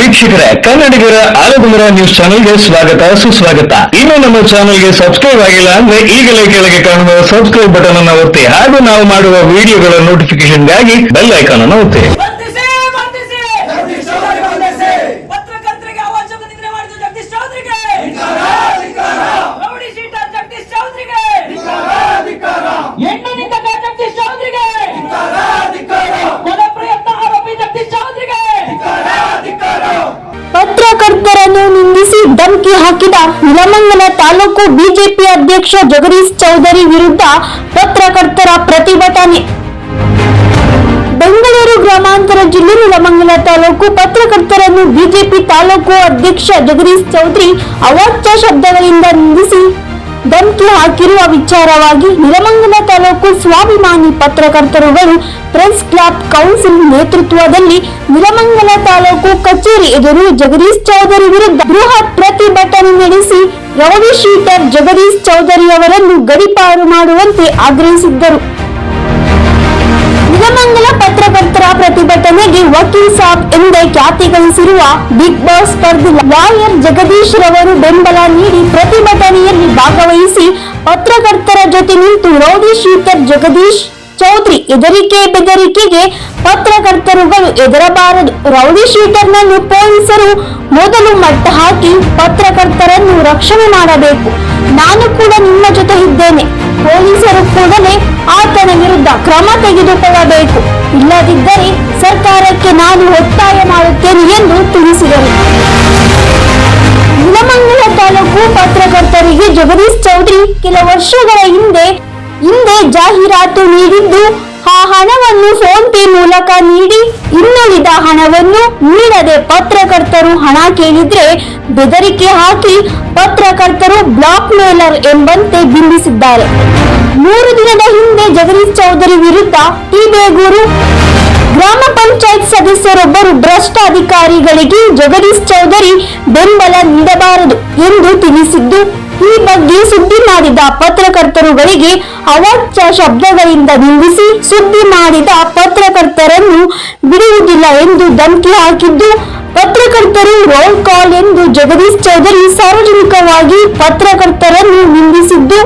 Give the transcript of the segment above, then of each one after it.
ವೀಕ್ಷಕರೇ, ಕನ್ನಡಿಗರ ಆಲದಮರ ನ್ಯೂಸ್ ಚಾನೆಲ್ಗೆ ಸ್ವಾಗತ, ಸುಸ್ವಾಗತ. ಇನ್ನು ನಮ್ಮ ಚಾನೆಲ್ಗೆ ಸಬ್ಸ್ಕ್ರೈಬ್ ಆಗಿಲ್ಲ ಅಂದ್ರೆ ಈಗಲೇ ಕೆಳಗೆ ಕಾಣುವ ಸಬ್ಸ್ಕ್ರೈಬ್ ಬಟನ್ ಅನ್ನು ಒತ್ತಿ ಹಾಗೂ ನಾವು ಮಾಡುವ ವಿಡಿಯೋಗಳ ನೋಟಿಫಿಕೇಶನ್ಗಾಗಿ ಬೆಲ್ ಐಕಾನ್ ಅನ್ನು ಒತ್ತಿ ಬಂಧಿಸಿ ಬಂಧಿಸಿ ಜಗದೀಶ್ ಚೌಧರಿ ಬಂಧಿಸಿ ಪತ್ರಕರ್ತರಿಗೆ ಅವಾಚ್ಯ ನಿದ್ರೆ ಮಾಡಿದ ಜಗದೀಶ್ ಚೌಧರಿಗೆ ಧಿಕ್ಕಾರ, ಧಿಕ್ಕಾರ, ರೌಡಿ ಶೀಟರ್ ಜಗದೀಶ್ ಚೌಧರಿಗೆ ಧಿಕ್ಕಾರ, ಧಿಕ್ಕಾರ, ಹೆಣ್ಣು ನಿಂದಕ ಜಗದೀಶ್ ಚೌಧರಿಗೆ ಧಿಕ್ಕಾರ, ಧಿಕ್ಕಾರ, ಕೊಲೆ ಪ್ರಯತ್ನ ಆರೋಪಿ ಜಗದೀಶ್ ಚೌಧರಿಗೆ ಧಿಕ್ಕಾರ, ಧಿಕ್ಕಾರ. ಪತ್ರಕರ್ತರನ್ನು ನಿಂದಿಸಿ ಹಾಕಿದ ನಿಲಮಂಗಲ ತಾಲೂಕು ಬಿಜೆಪಿ ಅಧ್ಯಕ್ಷ ಜಗದೀಶ್ ಚೌಧರಿ ವಿರುದ್ಧ ಪತ್ರಕರ್ತರ ಪ್ರತಿಭಟನೆ. ಬೆಂಗಳೂರು ಗ್ರಾಮಾಂತರ ಜಿಲ್ಲೆ ನಿಲಮಂಗಲ ತಾಲೂಕು ಪತ್ರಕರ್ತರನ್ನು ಬಿಜೆಪಿ ತಾಲೂಕು ಅಧ್ಯಕ್ಷ ಜಗದೀಶ್ ಚೌಧರಿ ಅವಾಚ್ಯ ಶಬ್ದಗಳಿಂದ ನಿಂದಿಸಿ ಧಮಕಿ ಹಾಕಿರುವ ವಿಚಾರವಾಗಿ ನಿಲಮಂಗಲ ತಾಲೂಕು ಸ್ವಾಭಿಮಾನಿ ಪತ್ರಕರ್ತರುಗಳು ಪ್ರೆಸ್ ಕ್ಲಬ್ ಕೌನ್ಸಿಲ್ ನೇತೃತ್ವದಲ್ಲಿ ನಿಲಮಂಗಲ ತಾಲೂಕು ಕಚೇರಿ ಎದುರು ಜಗದೀಶ್ ಚೌಧರಿ ವಿರುದ್ಧ ಬೃಹತ್ ಪ್ರತಿಭಟನೆ ನಡೆಸಿ ರೌಡಿ ಶೀಟರ್ ಜಗದೀಶ್ ಚೌಧರಿ ಅವರನ್ನು ಗಡಿಪಾರು ಮಾಡುವಂತೆ ಆಗ್ರಹಿಸಿದ್ದರು. ನಿಲಮಂಗಲ ಪತ್ರಕರ್ತರ ಪ್ರತಿಭಟನೆಗೆ ವಕೀಲ್ ಸಾಬ್ ಎಂದೇ ಖ್ಯಾತಿ ಗಳಿಸಿರುವ ಬಿಗ್ ಬಾಸ್ ಸ್ಪರ್ಧಿ ಲಾಯರ್ ಜಗದೀಶ್ ರವರು ಬೆಂಬಲ ನೀಡಿ ಪ್ರತಿಭಟನೆಯಲ್ಲಿ ಭಾಗವಹಿಸಿ ಪತ್ರಕರ್ತರ ಜೊತೆ ನಿಂತು ರೌಡಿ ಶೂಟರ್ ಜಗದೀಶ್ ಚೌಧರಿ ಹೆದರಿಕೆ ಬೆದರಿಕೆಗೆ ಪತ್ರಕರ್ತರುಗಳು ಹೆದರಬಾರದು. ರೌಡಿ ಶೀಟರ್ನನ್ನು ಪೊಲೀಸರು ಮೊದಲು ಮಟ್ಟ ಹಾಕಿ ಪತ್ರಕರ್ತರನ್ನು ರಕ್ಷಣೆ ಮಾಡಬೇಕು. ನಾನು ಕೂಡ ನಿಮ್ಮ ಜೊತೆ ಇದ್ದೇನೆ. ಪೊಲೀಸರು ಕೂಡಲೇ ಆತನ ವಿರುದ್ಧ ಕ್ರಮ ತೆಗೆದುಕೊಳ್ಳಬೇಕು. ಇಲ್ಲದಿದ್ದರೆ ಸರ್ಕಾರಕ್ಕೆ ನಾನು ಒತ್ತಾಯ ಮಾಡುತ್ತೇನೆ ಎಂದು ತಿಳಿಸಿದರು. ನಿಲಮಂಗಲ ತಾಲೂಕು ಪತ್ರಕರ್ತರಿಗೆ ಜಗದೀಶ್ ಚೌಧರಿ ಕೆಲ ವರ್ಷಗಳ ಹಿಂದೆ ಹಿಂದೆ ಜಾಹೀರಾತು ನೀಡಿದ್ದು, ಆ ಹಣವನ್ನು ಫೋನ್ ಪೇ ಮೂಲಕ ನೀಡಿ, ಇನ್ನುಳಿದ ಹಣವನ್ನು ನೀಡದೆ ಪತ್ರಕರ್ತರು ಹಣ ಕೇಳಿದ್ರೆ ಬೆದರಿಕೆ ಹಾಕಿ ಪತ್ರಕರ್ತರು ಬ್ಲಾಕ್ ಮೇಲರ್ ಎಂಬಂತೆ ಬಿಂಬಿಸಿದ್ದಾರೆ. ಮೂರು ದಿನದ ಹಿಂದೆ ಜಗದೀಶ್ ಚೌಧರಿ ವಿರುದ್ಧ ಟಿ ಬೇಗೂರು ಗ್ರಾಮ ಪಂಚಾಯತ್ ಸದಸ್ಯರೊಬ್ಬರು ಭ್ರಷ್ಟ ಅಧಿಕಾರಿಗಳಿಗೆ ಜಗದೀಶ್ ಚೌಧರಿ ಬೆಂಬಲ ನೀಡಬಾರದು ಎಂದು ತಿಳಿಸಿದ್ದು, ಈ ಬಗ್ಗೆ ಸುದ್ದಿ ಮಾಡಿದ ಪತ್ರಕರ್ತರುಗಳಿಗೆ ಅವಾಚ್ಯ ಶಬ್ದಗಳಿಂದ ನಿಂದಿಸಿ ಸುದ್ದಿ ಮಾಡಿದ ಪತ್ರಕರ್ತರನ್ನು ಬಿಡುವುದಿಲ್ಲ ಎಂದು ಧಮಕಿ ಹಾಕಿದ್ದು ಪತ್ರಕರ್ತರು ರೋಲ್ ಕಾಲ್ ಎಂದು ಜಗದೀಶ್ ಚೌಧರಿ ಸಾರ್ವಜನಿಕವಾಗಿ ಪತ್ರಕರ್ತರನ್ನು ನಿಂದಿಸಿದ್ದು,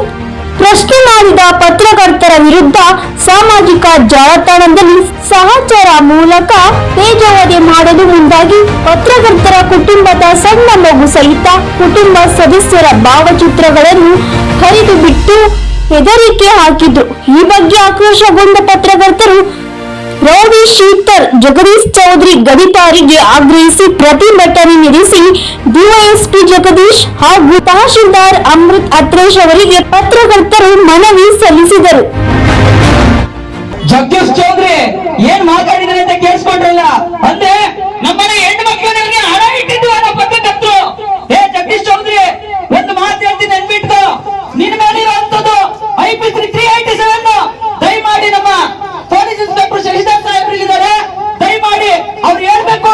ಪ್ರಶ್ನೆ ಮಾಡಿದ ಪತ್ರಕರ್ತರ ವಿರುದ್ಧ ಸಾಮಾಜಿಕ ಜಾಲತಾಣದಲ್ಲಿ ಸಹಚಾರ ಮೂಲಕ ಪೇಜಾವಧಿ ಮಾಡಲು ಮುಂದಾಗಿ ಪತ್ರಕರ್ತರ ಕುಟುಂಬದ ಸಣ್ಣ ಮಗು ಸಹಿತ ಕುಟುಂಬ ಸದಸ್ಯರ ಭಾವಚಿತ್ರಗಳನ್ನು ಹರಿದು ಬಿಟ್ಟು ಹೆದರಿಕೆ ಹಾಕಿದ್ರು ಈ ಬಗ್ಗೆ ಆಕ್ರೋಶಗೊಂಡ ಪತ್ರಕರ್ತರು ರೌಡಿ ಶೀಟರ್ ಜಗದೀಶ್ ಚೌಧರಿ ಗಡಿಪಾರಿಗೆ ಆಗ್ರಹಿಸಿ ಪ್ರತಿಭಟನೆ ನಡೆಸಿ ಡಿವೈಎಸ್ಪಿ ಜಗದೀಶ್ ಹಾಗೂ ತಹಶೀಲ್ದಾರ್ ಅಮೃತ್ ಅತ್ರೇಶ್ ಅವರಿಗೆ ಪತ್ರಕರ್ತರು ಮನವಿ ಸಲ್ಲಿಸಿದರು. ಜಗದೀಶ್ ಚೌಧರಿ, ಏನ್ ಮಾತಾಡಿದ್ರೆ ಅಂತ ಕೇಳಿಸ್ಕೊಂಡ್ರಲ್ಲ? ಅಂದ್ರೆ ನಮ್ಮನೆ ಹೆಣ್ಣು ಮಕ್ಕಳಿಗೆ ಹಣ ಇಟ್ಟಿದ್ದು ಅನ್ನೋ ಪತ್ರಕರ್ತರು ಏ ಜಗದೀಶ್ ಚೌಧರಿ, ಒಂದು ಮಾತು ಹೇಳ್ತೀನಿ ನೆನ್ಬಿಟ್ಕೋ ನಿನ್ ಮೇಲಿರುವಂತದ್ದು ಐ ಪಿ ತ್ರೀ ಸೆವೆನ್ ದಯಮಾಡಿ ನಮ್ಮ ಪೊಲೀಸ್ ಇನ್ಸ್ಪೆಕ್ಟರ್ ಶಶಿಧರ್ ಸಾಹೇಬ್ರು ಇದ್ದಾರೆ ದಯಮಾಡಿ ಅವ್ರು ಹೇಳ್ಬೇಕು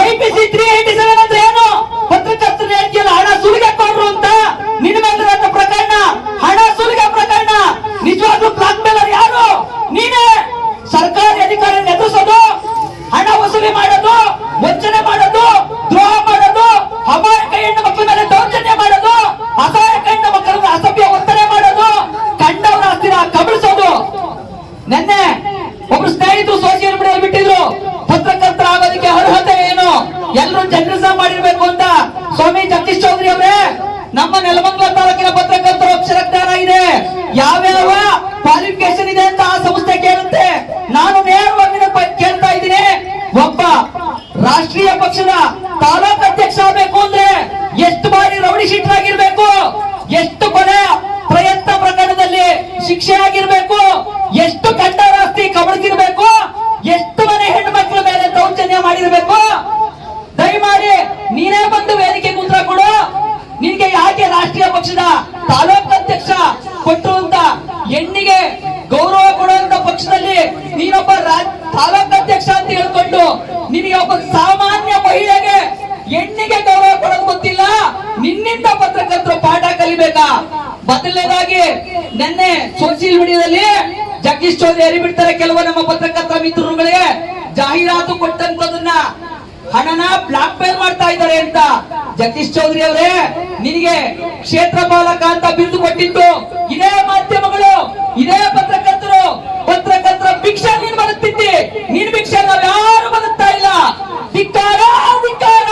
I P C three eighty seven ಅಂದ್ರೆ ಏನು ಪತ್ರಕರ್ತರು ಹೇಳ್ತಿಯಲ್ಲ ಹಣ ಸುಲಿಗೆ ಕೊಡ್ರು ಅಂತ ನಿನ್ ಮೇಲಿರುವಂತ ಪ್ರಕರಣ ಹಣ ಸುಲಿಗೆ ಪ್ರಕರಣ ನಿಜವಾಗ್ಲೂ ಬ್ಲಾಕ್ ಮೇಲರ್ ಯಾರು ನೀನೇ ಸರ್ಕಾರಿ ಅಧಿಕಾರಿ ಎದುರಿಸೋದು ಹಣ ವಸೂಲಿ ಮಾಡೋದು ವಂಚನೆ ಮಾಡೋದು ದ್ರೋಹ ಮಾಡೋದು ಅಮಾಯಕ ಹೆಣ್ಣು ಮಕ್ಕಳ ಮೇಲೆ ದೌರ್ಜನ್ಯ ಮಾಡೋದು ಅಸಹಾಯಕ ಹೆಣ್ಣು ಮಕ್ಕಳನ್ನ ಅಸಭ್ಯ ಒತ್ತನೆ ಮಾಡೋದು ಕಂಡವರ ಆಸ್ತಿನ ಕಬಳಿಸೋದು ನೆನ್ನೆ ಒಬ್ರು ಸ್ನೇಹಿತರು ಸೋಷಿಯಲ್ ಮೀಡಿಯಾ ಬಿಟ್ಟಿದ್ರು ಪತ್ರಕರ್ತರ ಆಗೋದಕ್ಕೆ ಅರ್ಹತೆ ಏನು ಎಲ್ಲರೂ ಜರ್ನಲಿಸಂ ಮಾಡಿರ್ಬೇಕು ಅಂತ ಸ್ವಾಮಿ ಜಗದೀಶ್ ಚೌಧರಿ ಅವರೇ ನಮ್ಮ ನೆಲಮಂಗಲ ತಾಲೂಕಿನ ಪತ್ರಕರ್ತರ ಅಕ್ಷರಜ್ಞಾನ ಇದೆ ಯಾವ್ಯಾವ ಕ್ವಾಲಿಫಿಕೇಶನ್ ಇದೆ ಅಂತ ಆ ಸಂಸ್ಥೆ ಕೇಳುತ್ತೆ ನಾನು ನೇರವಾಗಿ ನಿನ್ನ ಪ- ಕೇಳ್ತಾ ಇದ್ದೀನಿ ಒಬ್ಬ ರಾಷ್ಟ್ರೀಯ ಪಕ್ಷದ ತಾಲೂಕು ಅಧ್ಯಕ್ಷ ಆಗ್ಬೇಕು ಅಂದ್ರೆ ಎಷ್ಟು ಬಾರಿ ರೌಡಿ ಶೀಟರ್ ಆಗಿರ್ಬೇಕು ಎಷ್ಟು ಕೊಲೆ ಪ್ರಯತ್ನ ಪ್ರಕರಣದಲ್ಲಿ ಶಿಕ್ಷೆ ಆಗಿರ್ಬೇಕು ಎಷ್ಟು ಕಂಡರ ಆಸ್ತಿ ಕಬಳಿಸಿರ್ಬೇಕು ಎಷ್ಟು ಮನೆ ಹೆಣ್ಣು ಮಕ್ಕಳ ಮೇಲೆ ದೌರ್ಜನ್ಯ ಮಾಡಿರ್ಬೇಕು ದಯಮಾಡಿ ನೀನೇ ಬಂದು ವೇದಿಕೆ ಉತ್ತರ ಕೊಡು ನಿನ್ಗೆ ಯಾಕೆ ರಾಷ್ಟ್ರೀಯ ಪಕ್ಷದ ತಾಲೂಕು ಅಧ್ಯಕ್ಷ ಕೊಟ್ಟರು ಅಂತ ಹೆಣ್ಣಿಗೆ ಗೌರವ ಕೊಡುವಂತ ಪಕ್ಷದಲ್ಲಿ ನೀನೊಬ್ಬ ರಾ- ತಾಲೂಕು ಅಧ್ಯಕ್ಷ ಅಂತ ಹೇಳ್ಕೊಂಡು ನಿನಗೆ ಒಬ್ಬ ಸಾಮಾನ್ಯ ಮಹಿಳೆಗೆ ಹೆಣ್ಣಿಗೆ ಗೌರವ ಕೊಡೋದು ಗೊತ್ತಿಲ್ಲ ನಿನ್ನಿಂದ ಪತ್ರಕರ್ತರು ಪಾಠ ಕಲಿಬೇಕಾ ಮೊದಲನೇದಾಗಿ ನಿನ್ನೆ ಸೋಷಿಯಲ್ ಮೀಡಿಯಾದಲ್ಲಿ ಜಗದೀಶ್ ಚೌಧರಿ ಬಿಡ್ತಾರೆ ಕೆಲವು ನಮ್ಮ ಪತ್ರಕರ್ತ ಮಿತ್ರರುಗಳಿಗೆ. ಜಾಹೀರಾತು ಕೊಟ್ಟಂತದನ್ನ ಹಣನ ಬ್ಲಾಕ್ ಮೇಲ್ ಮಾಡ್ತಾ ಇದ್ದಾರೆ ಅಂತ ಜಗದೀಶ್ ಚೌಧರಿ ಅವರೇ. ನಿನಗೆ ಕ್ಷೇತ್ರ ಪಾಲಕ ಅಂತ ಬಿರುದು ಕೊಟ್ಟಿದ್ದು ಇದೇ ಮಾಧ್ಯಮಗಳು ಇದೇ ಪತ್ರಕರ್ತರು ಪತ್ರಕರ್ತರ ಭಿಕ್ಷಾ ನೀನ್ ಬದುಕ್ತಿದ್ದಿ. ನೀನ್ ಭಿಕ್ಷ ನಾವ್ ಯಾರು ಬದುಕ್ತಾ ಇಲ್ಲ. ಧಿಕ್ಕಾರ ಧಿಕ್ಕಾರ.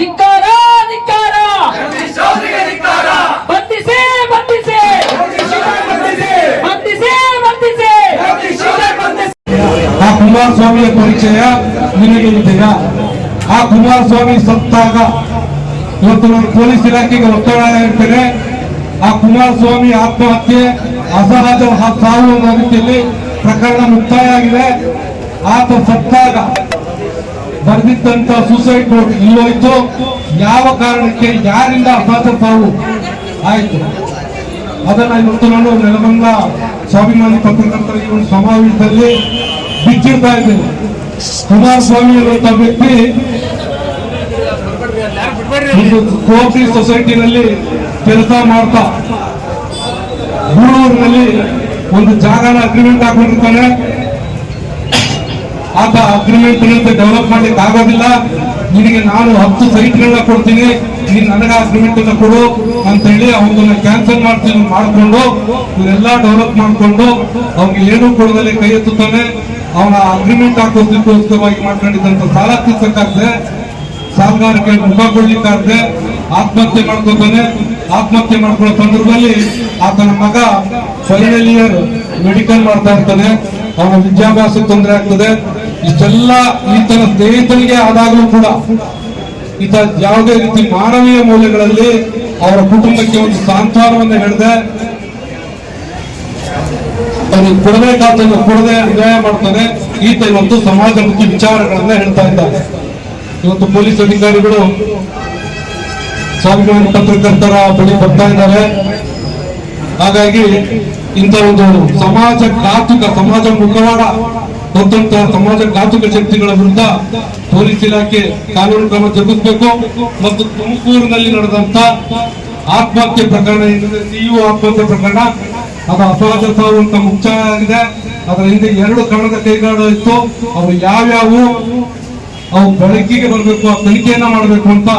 ಧಿಕ್ಕಾರ ಜಗದೀಶ್ ಚೌಧರಿಗೆ ಧಿಕ್ಕಾರ ಬಂಧಿಸಿ ಬಂಧಿಸಿ ಜಗದೀಶ್ ಚೌಧರಿ ಬಂಧಿಸಿ ಬಂಧಿಸಿ ಬಂಧಿಸಿ ಜಗದೀಶ್ ಚೌಧರಿ ಬಂಧಿಸಿ ಆ ಕುಮಾರಸ್ವಾಮಿಯ ಪರಿಚಯ ನಿಮಗೆ ಇದೆಯಾ ಆ ಕುಮಾರಸ್ವಾಮಿ ಸತ್ತಾಗ ಇವತ್ತು ನಾನು ಪೊಲೀಸ್ ಇಲಾಖೆಗೆ ಒತ್ತಡ ಹೇಳ್ತೇನೆ ಆ ಕುಮಾರಸ್ವಾಮಿ ಆತ್ಮಹತ್ಯೆ ಅಸಹಜ ಸಾವು ಅನ್ನೋ ರೀತಿಯಲ್ಲಿ ಪ್ರಕರಣ ಮುಕ್ತಾಯ ಆಗಿದೆ. ಆತ ಸತ್ತಾಗ ಬರೆದಿದ್ದಂತ ಸೂಸೈಡ್ ನೋಟ್ ಇಲ್ಲೋಯ್ತು ಯಾವ ಕಾರಣಕ್ಕೆ, ಯಾರಿಂದ ಅಸಹಜ ಸಾವು? ಆಯ್ತು. ಅದನ್ನ ಇವತ್ತು ನಾನು ನೆಲಮಂಗಲ ಸ್ವಾಭಿಮಾನಿ ಪತ್ರಕರ್ತರ ಈ ಒಂದು ಸಮಾವೇಶದಲ್ಲಿ ಬಿಚ್ಚಿಡ್ತಾ ಇದ್ದೇವೆ ಕುಮಾರಸ್ವಾಮಿ ಅನ್ನುವಂಥ ವ್ಯಕ್ತಿ ಒಂದು ಕೋಆಪರೇಟಿವ್ ಸೊಸೈಟಿನಲ್ಲಿ ಕೆಲಸ ಮಾಡ್ತಾ ಗೂಳೂರಿನಲ್ಲಿ ಒಂದು ಜಾಗನ ಅಗ್ರಿಮೆಂಟ್ ಹಾಕೊಂಡಿರ್ತಾನೆ. ಆತ ಅಗ್ರಿಮೆಂಟ್ ಡೆವಲಪ್ ಮಾಡ್ಲಿಕ್ಕೆ ಆಗೋದಿಲ್ಲ. ನಿನಗೆ ನಾನು ಹತ್ತು ಸೈಟ್ಗಳನ್ನ ಕೊಡ್ತೀನಿ. ನೀನ್ ನನಗೆ ಅಗ್ರಿಮೆಂಟ್ ಅನ್ನ ಕೊಡು ಅಂತ ಹೇಳಿ ಅವನ್ನ ಕ್ಯಾನ್ಸಲ್ ಮಾಡ್ತೀನಿ, ಮಾಡ್ಕೊಂಡು ಇವರೆಲ್ಲ ಡೆವಲಪ್ ಮಾಡ್ಕೊಂಡು ಅವ್ನಿಗೆ ಏನು ಕೊಡದಲ್ಲಿ ಕೈ ಎತ್ತುತ್ತಾನೆ. ಅವನ ಅಗ್ರಿಮೆಂಟ್ ಹಾಕೋದಕ್ಕೋಸ್ಕರವಾಗಿ ಮಾಡ್ಕೊಂಡಿದ್ದಂತ ಸಾಲ ತೀರ್ಸಕ್ಕಾಗದೆ ಸಾಲಗಾರಿಕೆ ಮುಖ ಕೊಡ್ಲಿಕ್ಕಾಗದೆ ಆತ್ಮಹತ್ಯೆ ಮಾಡ್ಕೊತಾನೆ. ಆತ್ಮಹತ್ಯೆ ಮಾಡ್ಕೊಳ್ಳೋ ಸಂದರ್ಭದಲ್ಲಿ ಆತನ ಮಗ ಫೈನಲ್ ಮೆಡಿಕಲ್ ಮಾಡ್ತಾ ಇರ್ತಾನೆ. ಅವನ ವಿದ್ಯಾಭ್ಯಾಸಕ್ಕೆ ತೊಂದರೆ ಆಗ್ತದೆ. ಇಷ್ಟೆಲ್ಲ ಈತನ ಸ್ನೇಹಿತನಿಗೆ ಆದಾಗಲೂ ಕೂಡ ಈತ ಯಾವುದೇ ರೀತಿ ಮಾನವೀಯ ಮೌಲ್ಯಗಳಲ್ಲಿ ಅವರ ಕುಟುಂಬಕ್ಕೆ ಒಂದು ಸಾಂತ್ವನವನ್ನು ಹೇಳಿದೆ ಅವನಿಗೆ ಕೊಡಬೇಕಾದನ್ನು ಕೊಡದೆ ಅನ್ಯಾಯ ಮಾಡ್ತಾನೆ ಈತ ಇವತ್ತು ಮುಖ್ಯ ವಿಚಾರಗಳನ್ನ ಹೇಳ್ತಾ ಇದ್ದಾರೆ ಇವತ್ತು ಪೊಲೀಸ್ ಅಧಿಕಾರಿಗಳು ಸ್ವಾಭಿಮಾನಿ ಪತ್ರಕರ್ತರ ಬಳಿ ಬರ್ತಾ ಇದ್ದಾರೆ. ಹಾಗಾಗಿ ಇಂಥ ಒಂದು ಸಮಾಜ ಘಾತುಕ, ಸಮಾಜ ಮುಖವಾಡ ಹೊತ್ತಂತಹ ಸಮಾಜ ಘಾತುಕ ಶಕ್ತಿಗಳ ವಿರುದ್ಧ ಪೊಲೀಸ್ ಇಲಾಖೆ ಕಾನೂನು ಕ್ರಮ ಜರುಗಿಸಬೇಕು ಮತ್ತು ತುಮಕೂರಿನಲ್ಲಿ ನಡೆದಂತ ಆತ್ಮಹತ್ಯೆ ಪ್ರಕರಣ ಏನಿದೆ, ಸಿಇಒ ಆತ್ಮಹತ್ಯೆ ಪ್ರಕರಣ ಅದು ಸಾವು ಅಂತ ಮುಕ್ತಾಯ ಆಗಿದೆ ಅದರ ಹಿಂದೆ ಎರಡು ಕಣದ ಕೈಗಾಡು ಇತ್ತು. ಅವು ಯಾವ್ಯಾವು ಅವು ಬೆಳಕಿಗೆ ಬರಬೇಕು, ಆ ತನಿಖೆಯನ್ನ ಮಾಡಬೇಕು ಅಂತ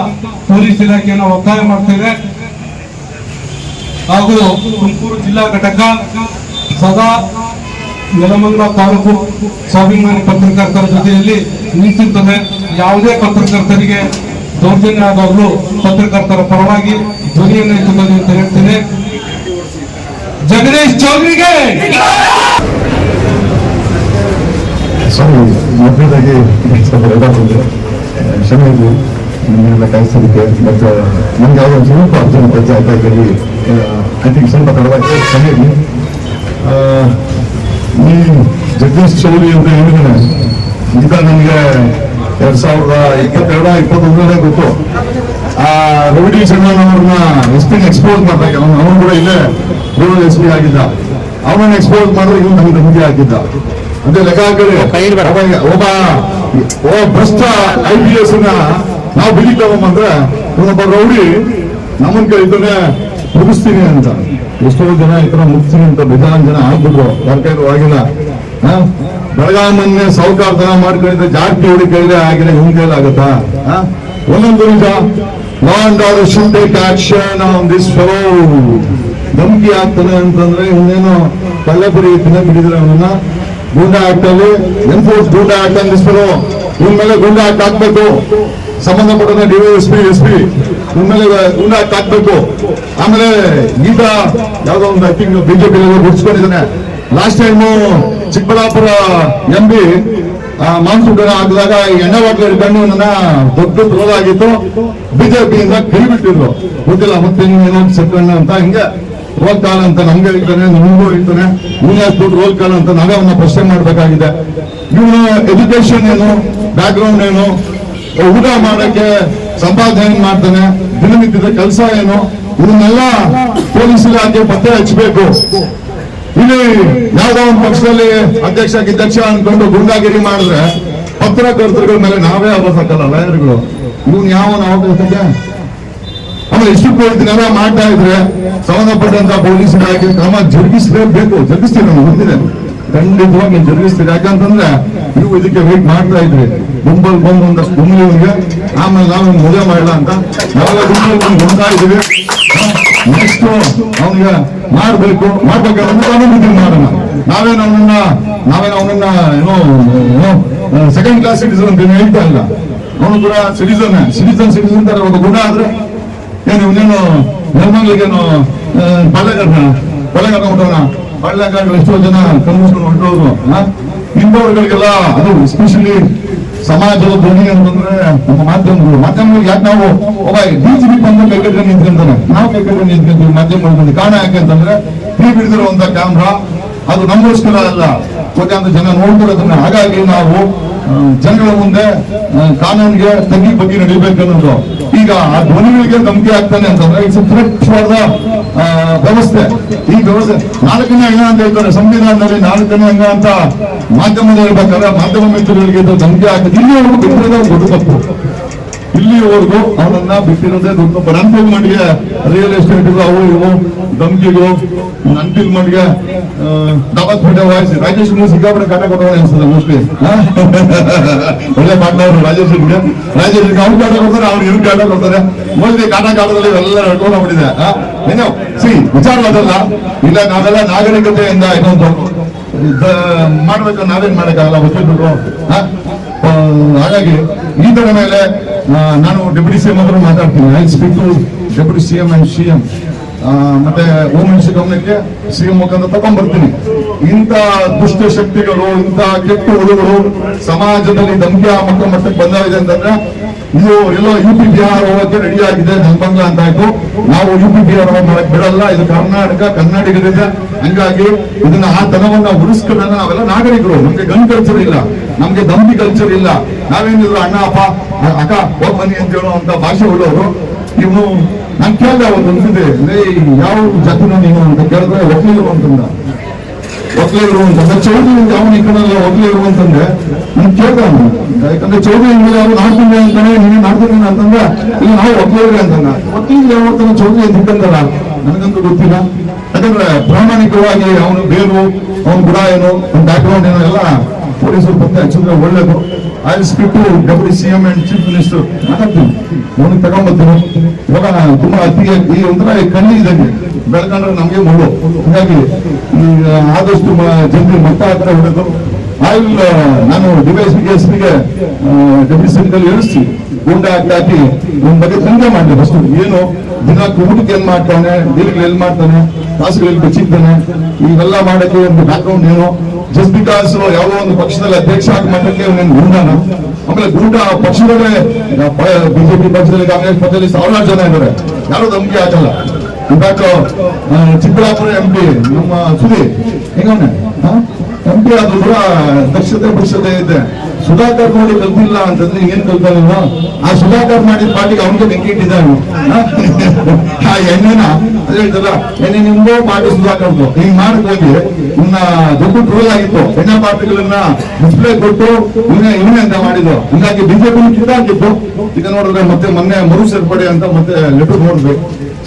ಪೊಲೀಸ್ ಇಲಾಖೆಯನ್ನ ಒತ್ತಾಯ ಮಾಡ್ತೇವೆ ಹಾಗೂ ತುಮಕೂರು ಜಿಲ್ಲಾ ಘಟಕ ಸದಾ ನೆಲಮಂಗಲ ತಾಲೂಕು ಸ್ವಾಭಿಮಾನಿ ಪತ್ರಕರ್ತರ ಜೊತೆಯಲ್ಲಿ ನಿಂತಿರ್ತದೆ. ಯಾವುದೇ ಪತ್ರಕರ್ತರಿಗೆ ದೌರ್ಜನ್ಯ ಆದಾಗಲೂ ಪತ್ರಕರ್ತರ ಪರವಾಗಿ ಧ್ವನಿಯನ್ನು ಎತ್ತುತ್ತದೆ ಅಂತ ಹೇಳ್ತೇನೆ. ಜಗದೀಶ್ ಚೌಧರಿಗೆ. ಸಾರಿ ಮೊದಲದಾಗಿ ಕ್ಷಮೆ ಇರಲಿ ನಿಮ್ಮನ್ನೆಲ್ಲ ಕಾಯಿಸೋದಕ್ಕೆ ಬಟ್ ನನಗೆ ಯಾವುದೋ ಒಂದು ಸ್ವಲ್ಪ ಅರ್ಜೆಂಟ್ ಕೆಲಸ ಆಯ್ತಾ ಹೇಳಿ ಐ ಥಿಂಕ್ ಸ್ವಲ್ಪ ತಡವಾಗಿ ಕ್ಷಮೆ ಇರಲಿ ಈ ಜಗದೀಶ್ ಚೌಧರಿ ಅಂತ ಹೇಳಿದ್ರೆ ಈಗ ನನಗೆ ಎರಡ್ ಸಾವಿರದ ಇಪ್ಪತ್ತೆರಡ, ಇಪ್ಪತ್ತೊಂದರೇ ಗೊತ್ತು. ಆ ರೌಡಿ ಚಂದ್ರನ್ ಅವ್ರನ್ನ ಎಸ್ ಪಿ ಎಕ್ಸ್ಪೋಸ್ ಮಾಡ್ತಾ ಅವನು ಕೂಡ ಇಲ್ಲೇ ರೂರಲ್ ಎಸ್ ಪಿ ಆಗಿದ್ದ. ಅವನನ್ನ ಎಕ್ಸ್ಪೋಸ್ ಮಾಡಿದ್ರೆ ಇವನು ನಮಗೆ ನಮಗೆ ಆಗಿದ್ದ. ಅಂದ್ರೆ ಲೆಕ್ಕ ಹಾಕಿದ್ರೆ ಒಬ್ಬ- ಒಬ್ಬ ಭ್ರಷ್ಟ ಐ ಪಿ ಎಸ್ನ ನಾವು ಬಿಡಿ ತಗೊಂಬಂದ್ರೆ ಇವನೊಬ್ಬ ರೌಡಿ ನಮ್ಮನ್ ಕೈತಾನೆ ಮುಗಿಸ್ತೀನಿ ಅಂತ. ಎಷ್ಟೋ ಜನ ಈ ತರ ಮುಗಿಸ್ತೀನಿ ಅಂತ ಬೇಜಾನ್ ಜನ ಆಗ್ಬಿಟ್ರು. ಯಾರ ಕೈಲೂ ಆಗಿಲ್ಲ. ಆ? ಬೆಳಗಾವಿ ಮೊನ್ನೆ ಸಾಹುಕಾರತನ ಮಾಡ್ಕೊಂಡಿದ್ರೆ ಜಾಸ್ತಿ ಹುಡುಗಿ ಕೈಲೇ ಆಗಿಲ್ಲ ಇವನ್ ಕೈಲಿ ಆಗುತ್ತಾ? ಆ? ಒಂದೊಂದು ನಿಜ law and order should take action on this fellow ಧಮಕಿ ಆಗ್ತಾನೆ ಅಂತಂದ್ರೆ ಇನ್ನೇನು ಕಲ್ಲಪುರಿ ತಿನ್ನ ಬಿಟ್ಟಿದ್ರೆ ಅವನನ್ನ ಗೂಂಡಾ ಆಕ್ಟ್ ಅಲ್ಲಿ ಎನ್ಫೋರ್ಸ್ ಗೂಂಡಾ ಆಕ್ಟ್ ಅಂದಿಸ್ಬಿಡು. ಇನ್ ಮೇಲೆ ಗೂಂಡಾ ಆಕ್ಟ್ ಹಾಕ್ಬೇಕು ಸಂಬಂಧಪಟ್ಟ ಡಿವೈಎಸ್ಪಿ ಎಸ್ ಪಿ ಇವನ್ ಮೇಲೆ ಗೂಂಡಾ ಆಕ್ಟ್ ಹಾಕ್ಬೇಕು. ಆಮೇಲೆ ಈಗ ಯಾವ್ದೋ ಒಂದು I thing BJP ಗುಡ್ಸ್ಕೊಂಡಿದ್ದಾನೆ last time Chikkaballapura M B monsoon ಹಾಕಿದಾಗ ಎಣ್ಣೆ ಬಾಟ್ಲಿ ಕಣ್ಣು ನನ್ನ ದೊಡ್ಡ ವಿರೋಧ ಆಗಿತ್ತು. ಬಿಜೆಪಿಯಿಂದ ಕೈ ಬಿಟ್ಟಿದ್ರು ಗೊತ್ತಿಲ್ಲ, ಮತ್ತೆ ಏನೋ ಸೆಟ್ಕಣ್ಣ ಅಂತ ಹಿಂಗೆ ರೋಲ್ ಕಾಲ್ ಅಂತ ನಮ್ಗೆ ಹೇಳ್ತಾನೆ, ನಿಮ್ಗೂ ಹೇಳ್ತಾನೆ ನೀನ್ ಹಾಕ್ಬಿಟ್ಟು ರೋಲ್ ಕಾಲ್ ಅಂತ ನಾವೇ ಅವನ್ನ ಪ್ರಶ್ನೆ ಮಾಡ್ಬೇಕಾಗಿದೆ. ಇವನು ಎಜುಕೇಶನ್ ಏನು ಬ್ಯಾಕ್ ಗ್ರೌಂಡ್ ಏನು, ಊಟ ಮಾಡಕ್ಕೆ ಸಂಪಾದನೆ ಏನ್ ಮಾಡ್ತಾನೆ, ದಿನನಿತ್ಯದ ಕೆಲಸ ಏನು ಇದನ್ನೆಲ್ಲ ಪೊಲೀಸ್ ಇಲಾಖೆ ಪತ್ತೆ ಹಚ್ಚಬೇಕು ಇಲ್ಲಿ ಯಾವ್ದೋ ಒಂದು ಪಕ್ಷದಲ್ಲಿ ಅಧ್ಯಕ್ಷ, ಗಿಧ್ಯಕ್ಷ ಅನ್ಕೊಂಡು ಗುಂಡಾಗಿರಿ ಮಾಡಿದ್ರೆ ಪತ್ರಕರ್ತರುಗಳ ಮೇಲೆ ನಾವೇ ಅವಕಾಶ ಲಾಯರ್ಗಳು. ಇವನ್ ಯಾವ ನಾವು ಆಮೇಲೆ ಎಷ್ಟು ಇದನ್ನೆಲ್ಲ ಮಾಡ್ತಾ ಇದ್ರೆ ಸಂಬಂಧಪಟ್ಟಂತ ಪೊಲೀಸ್ ಇಲಾಖೆ ಕ್ರಮ ಜರುಗಿಸಲೇಬೇಕು. ಜರುಗಿಸ್ತೀವಿ ನಾವು ಗೊತ್ತಿದೆ ಖಂಡಿತವಾಗಿ ಜರುಗಿಸ್ತೀರಿ ಯಾಕಂತಂದ್ರೆ ನೀವು ಇದಕ್ಕೆ ವೇಟ್ ಮಾಡ್ತಾ ಇದ್ರಿ. ಗುಂಪಲ್ ಬಂದು ಒಂದಷ್ಟು ಆಮೇಲೆ ನಾವು ಮದುವೆ ಮಾಡಲ್ಲ ಅಂತ ನಾವೆಲ್ಲ ಗುಂಪಲ್ ಬಂದು ಹೊಂದ್ತಾ ಇದೀವಿ ನೆಕ್ಸ್ಟ್ ಅವನಿಗೆ ಮಾಡ್ಬೇಕು. ಮಾಡ್ಬೇಕಾದ್ರೆ ಮಾಡೋಣ. ನಾವೇನು ಅವನನ್ನ ನಾವೇನು ಅವನನ್ನ ಏನೋ ಸೆಕೆಂಡ್ ಕ್ಲಾಸ್ ಸಿಟಿಸನ್ ಅಂತ ಹೇಳ್ತಾ ಇಲ್ಲ. ಅವನು ಕೂಡ ಸಿಟಿಸನ್ ಸಿಟಿಸನ್ ಸಿಟಿಸನ್ ತರ ಒಂದು ಗುಣ ಆದ್ರೆ ಏನು నేను ಧರ್ಮಗಳಿಗೇನು ಬಳ್ಳಗಡ್ಡ ಬಳ್ಳಗಡ್ಡ ಹೊಟ್ಟೋಣ? ಬಳ್ಳಗಡ್ಡ ಎಷ್ಟೋ ಜನ ಕನ್ವಿಸ್ಕೊಂಡು ಹೊಂಟೋರು ಇಂಥವ್ರುಗಳಿಗೆಲ್ಲ ಅದು ಎಸ್ಪೆಷಲಿ ಸಮಾಜದ ಧ್ವನಿ ಅಂತಂದ್ರೆ ನಮ್ಮ ಮಾಧ್ಯಮಗಳು. ಮಾಧ್ಯಮಗಳಿಗೆ ಯಾಕೆ ನಾವು, ಒಬ್ಬ ಡಿಜಿಪಿ ಬಂದು ಬಂದ ಬೇಕಾದ್ರೆ ನಿಂತ್ಕೊಂತಾನೆ? ನಾವು ಬೇಕಾದ್ರೆ ನಿಂತ್ಕೊಂತೀವಿ, ಮಾಧ್ಯಮಗಳು ಬಂದು. ಕಾರಣ ಯಾಕೆ ಅಂತಂದ್ರೆ ಫ್ರೀ ಬಿಡಿದಿರುವಂತ ಕ್ಯಾಮ್ರಾ ಅದು ನಮಗೋಸ್ಕರ ಅಲ್ಲ. ಕೋಟ್ಯಾಂತರ ಜನ ನೋಡ್ಕೊಳ್ಳೋದನ್ನ ಹಾಗಾಗಿ ನಾವು ಜನಗಳ ಮುಂದೆ ಕಾನೂನಿಗೆ ತಗ್ಗಿ ಬಗ್ಗೆ ನಡೀಬೇಕು ಅನ್ನೋದು ಈಗ ಆ ಧ್ವನಿಗಳಿಗೆ ಧಮಕಿ ಆಗ್ತಾನೆ ಅಂತಂದ್ರೆ ಇಟ್ಸ್ ಥ್ರೆಟ್ ಫಾರ್ ದ ವ್ಯವಸ್ಥೆ. ಈ ವ್ಯವಸ್ಥೆ, ನಾಲ್ಕನೇ ಅಂಗ ಅಂತ ಹೇಳ್ತಾರೆ, ಸಂವಿಧಾನದಲ್ಲಿ ನಾಲ್ಕನೇ ಅಂಗ ಅಂತ ಮಾಧ್ಯಮದಲ್ಲಿ ಹೇಳ್ಬೇಕಾದ್ರೆ ಮಾಧ್ಯಮ ಮಿತ್ರಗಳಿಗೆ ಧಮಕಿ ಹಾಕಿದ್ರೆ ಇಲ್ಲಿವರೆಗೂ ಬಿಟ್ಟಿರೋದು ದೊಡ್ಡ ತಪ್ಪು. ಇಲ್ಲಿವರೆಗೂ ಅವರನ್ನ ಬಿಟ್ಟಿರೋದೇ ದೊಡ್ಡ. ತಪ್ಪು ಮಂಡಿಗೆ ರಿಯಲ್ ಎಸ್ಟೇಟ್ ಅವು ಇವು ಧಮಕಿಗಳು ನನ್ನ ಮಂಡಿಗೆ ದಾವತ್ ಪೇಟೆ ವಾಯ್ಸ್ ರಾಜೇಶ್ ಕುಮಾರ್ ಸಿಕ್ಕಾಪಟ್ಟೆ ಕಾಟ ಕೊಡೋಣ ಅನ್ಸುತ್ತೆ ಮೋಸ್ಟ್ಲಿ ಒಳ್ಳೆ ಪಾಟ್ನವರು ರಾಜೇಶ್ ಅವ್ರಿಗೆ ರಾಜೇಶ್ ಅವ್ರು ಕಾಟ ಕೊಡ್ತಾರೆ, ಅವ್ರು ಇವ್ರು ಕಾಟ ಕೊಡ್ತಾರೆ. ಮೋಸ್ಟ್ಲಿ ಕಾಟ ಕಾಟದಲ್ಲಿ ಇವೆಲ್ಲ ನಡ್ಕೊಂಡು ಹೋಗ್ಬಿಟ್ಟಿದೆ. ಏನೋ ಸಿ ವಿಚಾರ ಅದಲ್ಲ ಇಲ್ಲ, ನಾವೆಲ್ಲ ನಾಗರಿಕತೆಯಿಂದ ಇನ್ನೊಂದು ಮಾಡ್ಬೇಕು, ನಾವೇನ್ ಮಾಡಕ್ಕಾಗಲ್ಲ ಹಾ? ಹಾಗಾಗಿ ಈ ತರ ಮೇಲೆ ನಾನು ಡೆಪ್ಯೂಟಿ ಸಿಎಂ ಹತ್ರ ಮಾತಾಡ್ತೀನಿ. I speak to deputy CM and CM ಮತ್ತೆ ಹೋಮ್ ಮಿನಿಸ್ಟರ್ ಗಮನಕ್ಕೆ ಸಿಎಂ ಮುಖಾಂತರ ತಗೊಂಡ್ ಬರ್ತೀನಿ ಇಂಥ ದುಷ್ಟ ಶಕ್ತಿಗಳು, ಇಂಥ ಕೆಟ್ಟ ಹುಡುಗರು ಸಮಾಜದಲ್ಲಿ ಧಮಕಿ ಆ ಮಕ್ಕಳ ಮಟ್ಟಕ್ಕೆ ಬಂದಾಗಿದೆ ಅಂತಂದ್ರೆ ಇದು ಎಲ್ಲ ಯು ಪಿ ಬಿಹಾರ ಹೋಗಕ್ಕೆ ರೆಡಿ ಆಗಿದೆ ನೆಲಬಂಗ್ಲ ಅಂತ ಆಯ್ತು. ನಾವು ಯು ಪಿ ಬಿಹಾರ ಮಾಡಕ್ ಬಿಡಲ್ಲ. ಇದು ಕರ್ನಾಟಕ, ಕನ್ನಡಿಗರಿದೆ. ಹಂಗಾಗಿ ಇದನ್ನ ಆ ತನವನ್ನ ಉಳಿಸ್ಕೊಂಡ ನಾವೆಲ್ಲ ನಾಗರಿಕರು. ನಮ್ಗೆ ಗನ್ ಕಲ್ಚರ್ ಇಲ್ಲ. ನಮ್ಗೆ ದಂಬಿ ಕಲ್ಚರ್ ಇಲ್ಲ. ನಾವೇನಿದ್ರು, ಅಣ್ಣ, ಅಪ್ಪ ಅಕ್ಕ, ಹೋಗ್ ಬನ್ನಿ ಅಂತ ಹೇಳುವಂತ ಭಾಷೆ ಉಳ್ಳವರು ಇವನು ನಾನ್ ಕೇಳ್ದೆ ಒಂದು ಅನ್ಸಿದೆ ಯಾವ ಜತಿನ ನೀನು ಅಂತ ಕೇಳಿದ್ರೆ ಒಕ್ಕಲಿಗರು ಅಂತಂದ. ಒಕ್ಕಲಿಗರು ಅಂತಂದ್ರೆ ಚೌಧರಿ ಯಾವ ಕಡೆ ಒಕ್ಕಲಿಗರು ಅಂತಂದ್ರೆ ನಾನು ಕೇಳ್ದೆ ಅವನು. ಯಾಕಂದ್ರೆ ಚೌದಿ ಮೇಲೆ ಅವ್ರು ನಾಡ್ತೀನಿ ಅಂತಾನೆ, ನೀನು ನಾಡ್ತೀನಿ ಅಂತಂದ್ರೆ ಇಲ್ಲ, ನಾವು ಒಕ್ಕಲಿಗರೇ ಅಂತಂದ. ಒಕ್ಕಲಿಗರು ಯಾವತ್ತನ ಚೌಧರಿ ಅಂತ ಇಟ್ಟಂತಲ್ಲ ನನಗಂತೂ ಗೊತ್ತಿಲ್ಲ. ಯಾಕಂದ್ರೆ ಪ್ರಾಮಾಣಿಕವಾಗಿ ಅವನು ಬೇರು, ಅವನ ಗುಣ ಏನು ಬ್ಯಾಕ್ ಬ್ಯಾಕ್ಗ್ರೌಂಡ್ ಏನೋ ಎಲ್ಲ ಪೊಲೀಸರು ಪತ್ತೆ ಹಚ್ಚಿದ್ರೆ ಒಳ್ಳೇದು I speak to deputy CM and chief minister ಮಾತಾಡ್ತೀನಿ ಅವನಿಗೆ ತಗೊಂಡ್ಬರ್ತೀನಿ ಇವಾಗ ತುಂಬಾ ಅತಿಗೆ ಈ ಒಂಥರ ಇದ್ದಂಗೆ. ಬೆಳ್ಕೊಂಡ್ರೆ ನಮ್ಗೆ ಮುಳ್ಳು. ಹಾಗಾಗಿ ಆದಷ್ಟು ಜನರಿಗೆ ಮಟ್ಟ ಹತ್ರ ಹೊಡೆದು ಆಯಿಲ್ ನಾನು ಡಿವೈಸ್ಗೆ, ಎಸ್ ಪಿಗೆ ಡೆಪ್ಯೂಟಿ ಸಿಂಗಲ್ಲಿ ಹೇಳಿಸಿ ಗುಂಡ ಹಾಕಿ ಒಂದ್ ಬಗ್ಗೆ ದಂಗೆ ಮಾಡ್ಲಿ ಫಸ್ಟ್ ಏನು? ದಿನ ಊಟಕ್ಕೆ ಏನ್ ಮಾಡ್ತಾನೆ? ದಿನಗಳು ಎಲ್ಲಿ ಮಾಡ್ತಾನೆ? ಕಾಸುಗಳಲ್ಲಿ ಬೆಚ್ಚಿದ್ದಾನೆ ಇವೆಲ್ಲ ಮಾಡಕ್ಕೆ ಒಂದು ಬ್ಯಾಕ್ಗ್ರೌಂಡ್ ಏನು? ಜಸ್ಟ್ ಬಿಕಾಸ್ ಯಾವುದೋ ಒಂದು ಪಕ್ಷದಲ್ಲಿ ಅಧ್ಯಕ್ಷ ಆಗಿ ಮಾಡಕ್ಕೆ ಗುಂಡಾನ? ಆಮೇಲೆ ಗೂಂಡ ಪಕ್ಷದಲ್ಲೇ ಬಿಜೆಪಿ ಪಕ್ಷದಲ್ಲಿ ಕಾಂಗ್ರೆಸ್ ಪಕ್ಷದಲ್ಲಿ ಸಾವಿರಾರು ಜನ ಇದ್ದಾರೆ ಯಾರು ನಮ್ಗೆ ಹಾಕಲ್ಲ? ಇನ್ಫ್ಯಾಕ್ಟ್ ಚಿಕ್ಕಬಳ್ಳಾಪುರ ಎಂ ಪಿ ನಮ್ಮ ಸುದಿ ಹೆಂಗವನೆ ಎಂ ಅದು ಕೂಡ ದಕ್ಷತೆ ಪಕ್ಷತೆ ಇದೆ. ಸುಧಾಕರ್ ಮಾಡಿ ಕಲ್ತಿಲ್ಲ ಅಂತಂದ್ರೆ ಏನ್ ಕಲ್ತಾನಲ್ಲ ಆ ಸುಧಾಕರ್ ಮಾಡಿದ ಪಾಟಿಗೆ ಅವನಿಗೆ ಬೆಂಕಿ ಇಟ್ಟಿದ್ದಾನೆ. ಆ ಎಣ್ಣೆನ, ಅದೇ ಹೇಳ್ತಲ್ಲ, ಎಣ್ಣೆ ನಿಮ್ಗೂ ಪಾರ್ಟಿ ಸುಧಾಕರ್ದು. ಹಿಂಗ್ ಮಾಡಕ್ ಹೋಗಿ, ಇನ್ನ ದೊಡ್ಡ ಟ್ರೋಲ್ ಆಗಿತ್ತು. ಎಣ್ಣೆ ಪಾರ್ಟಿಗಳನ್ನ ಡಿಸ್ಪ್ಲೇ ಕೊಟ್ಟು ಇವನೇ ಇವನೇ ಅಂತ ಮಾಡಿದ್ರು ಹಿಂಗಾಗಿ ಬಿಜೆಪಿ ಕಿತ್ತಾಕಿತ್ತು ಈಗ ನೋಡಿದ್ರೆ ಮತ್ತೆ ಮೊನ್ನೆ ಮರು ಸೇರ್ಪಡೆ ಅಂತ ಮತ್ತೆ ಲೆಟರ್ ನೋಡಿದ್ವಿ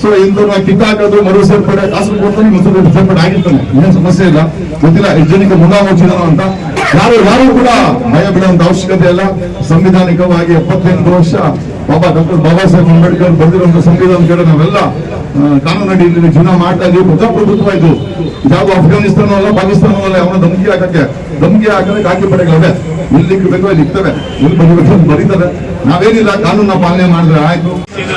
ಸೊ ಇಂಥವ್ರನ್ನ ಕಿತ್ತಾಕೋದು ಮರು ಸೇರ್ಪಡೆ, ಕಾಸು ಕೊಡ್ತಾನೆ ಮತ್ತೊಂದು ಸೇರ್ಪಡೆ ಆಗಿರ್ತಾನೆ ಏನ್ ಸಮಸ್ಯೆ ಇಲ್ಲ. ಗೊತ್ತಿಲ್ಲ ಎಷ್ಟು ಜನಕ್ಕೆ ಮುಖಾಮುಖಿದಾನೋ ಅಂತ. ಯಾರು ಯಾರು ಕೂಡ ಭಯ ಬಿಡುವಂತ ಅವಶ್ಯಕತೆ ಇಲ್ಲ. ಸಂವಿಧಾನಿಕವಾಗಿ ಎಪ್ಪತ್ತೆಂಟು ವರ್ಷ ಬಾಬಾ ಡಾಕ್ಟರ್ ಬಾಬಾ ಸಾಹೇಬ್ ಅಂಬೇಡ್ಕರ್ ಬಂದಿರುವಂತ ಸಂವಿಧಾನ ಕೇಳ ನಾವೆಲ್ಲ ಕಾನೂನಡಿಯಲ್ಲಿ ಜೀವನ ಮಾಡ್ತಾ ಇದೀವಿ. ಪ್ರಜಾಪ್ರಭುತ್ವ ಇದು. ಯಾವುದು ಅಫ್ಘಾನಿಸ್ತಾನ ಅಲ್ಲ ಪಾಕಿಸ್ತಾನ ಅಲ್ಲ ಅವನ ಧಮಕಿ ಹಾಕಕ್ಕೆ. ಧಮಕಿ ಹಾಕಕ್ಕೆ ಕಾಕಿ ಪಡೆಗಳವೆ. ಇಲ್ಲಿ ಬೇಕೋ ಇಲ್ಲಿ ಇರ್ತವೆ. ಇಲ್ಲಿ ಬರೀತಾರೆ ನಾವೇನಿಲ್ಲ, ಕಾನೂನ ಪಾಲನೆ ಮಾಡಿದ್ರೆ ಆಯ್ತು. ಇದು